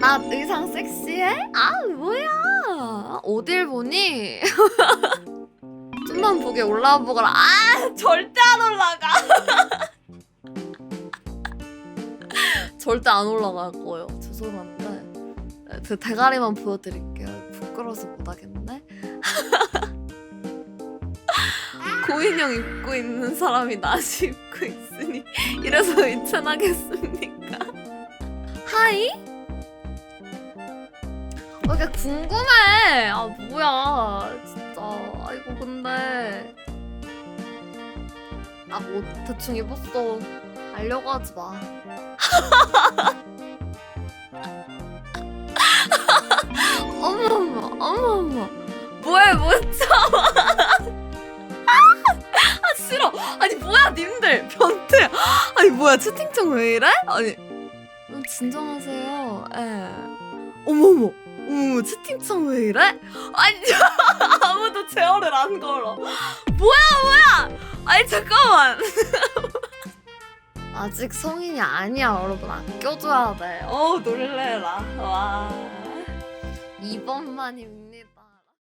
나 의상 섹시해? 아 뭐야 어딜 보니? 좀만 보게 올라와 보거라 아 절대 안 올라가 절대 안 올라갈 거예요 죄송한데 그 대가리만 보여드릴게요 부끄러워서 못하겠네 고인형 입고 있는 사람이 나시 입고 있으니 이래서 의천하겠습니까? 하이? 어, 이게 궁금해. 아 뭐야, 진짜. 아이고 근데 아 뭐 대충 입었어. 알려고 하지 마. 어머 어머 어머 어머. 뭐해 못 참아. 아 싫어. 아니 뭐야 님들 변태. 아니 뭐야 채팅창 왜 이래? 아니 음, 진정하세요. 예. 어머머. 어머 채팅창 왜 이래? 아니 아무도 제어를 안 걸어. 뭐야 뭐야? 아니 잠깐만. 아직 성인이 아니야 여러분 아껴줘야 돼. 어 놀래라. 와. 2번만 입니다.